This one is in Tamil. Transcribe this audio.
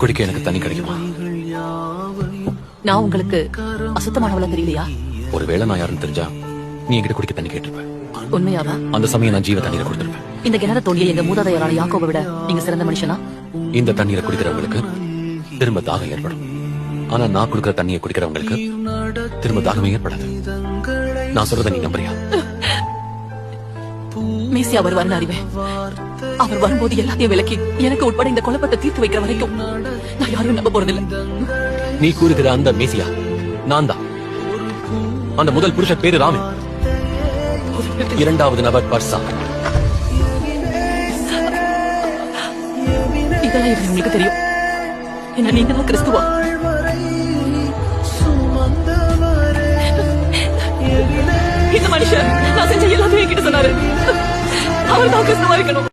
குடிக்க எனக்கு தண்ணி கிடைக்குமா? நான் உங்களுக்கு அசுத்தமானவள தெரியலையா? ஒருவேளை நான் யாருன்னு தெரிஞ்சா நீ என்கிட்ட குடிக்க தண்ணி கேட்டிருப்ப. உண்மையாவா? அந்த சமயம் நான் ஜீவ தண்ணீரை கொடுத்திருப்பேன். இந்த கிணற தோண்டிய எங்க மூதாதையரான யாக்கோவை விட நீங்க சிறந்த மனுஷனா? இந்த தண்ணீரை குடிக்கிறவங்களுக்கு திரும்ப தாகம் ஏற்படும். ஆனா நான் கொடுக்கிற தண்ணியை குடிக்கிறவங்களுக்கு திரும்ப தாகமே ஏற்படாது. நான் சொல்றதை நீ நம்புறியா? மேசியா வருவார்னு அறிவேன். அவர் வரும்போது எல்லாத்தையும் விலக்கி எனக்கு உட்பட இந்த குழப்பத்தை தீர்த்து வைக்கிற வரைக்கும் நான் யாரும் நம்ப போறதில்லை. நீ கூறுகிற அந்த மேசியா நான் தான். அந்த முதல் புருஷ பேரு ராமன். இரண்டாவது நபர் பர்சா. இதெல்லாம் எப்படி உங்களுக்கு தெரியும்? என்ன நீங்க தான் கிறிஸ்துவா? இந்த மனுஷன் நான் செஞ்ச எல்லாத்தையும் என்கிட்ட சொன்னாரு. அவர் தான் கிறிஸ்துவா இருக்கணும்